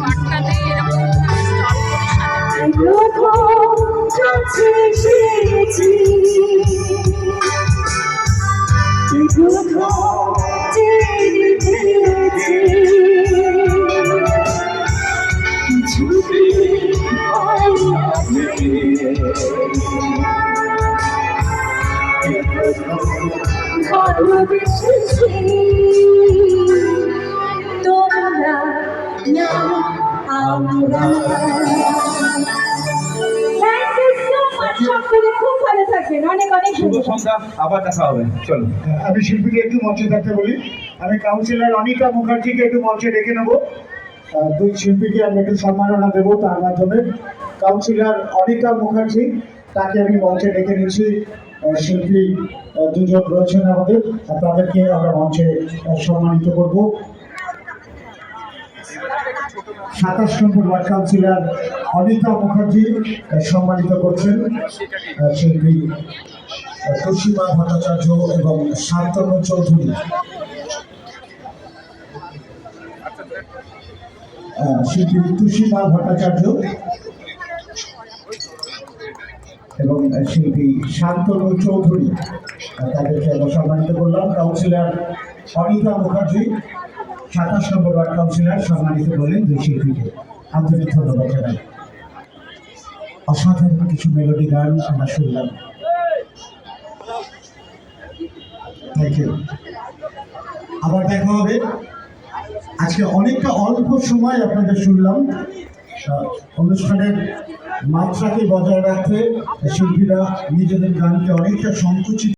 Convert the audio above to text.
পাটনাতে এরকম আবার হবে। চলো আমি শিল্পীকে একটু মঞ্চে থাকতে বলি। আমি কাউন্সিলর অনিতা মুখার্জিকে একটু মঞ্চে ডেকে নেব। দুই শিল্পীকে আমি একটু সম্মাননা দেবো তার মাধ্যমে। কাউন্সিলর অনিতা মুখার্জি, তাকে আমি মঞ্চে ডেকে নিচ্ছি। শিল্পী দুজন রয়েছেন আমাদের। তাদেরকে আমরা মঞ্চে সম্মানিত করব। সাতাশ নম্বর ওয়ার্ড কাউন্সিলর অনিতা মুখার্জি সম্মানিত করছেন। শিল্পী তুষিমা ভট্টাচার্য এবং শান্তনু চৌধুরী। শিল্পী তুষিমা ভট্টাচার্য এবং শিল্পী শান্তনু চৌধুরী তাদেরকে সম্মানিত করলাম। কাউন্সিলর অনিতা মুখার্জি, সাতাশ নম্বর ওয়ার্ড কাউন্সিলর সম্মানিত করলেন দুই শিল্পীকে। আন্তরিক ধন্যবাদ জানাই। অসাধারণ কিছু মেলোডি গান আমরা শুনলাম। থ্যাংক ইউ আবার দেখা হবে। আজকে অনেকটা অল্প সময় আপনাদের শুনলাম। অনুষ্ঠানের মাত্রাকে বজায় রাখতে শিল্পীরা নিজেদের গানকে অনেকটা সংকুচিত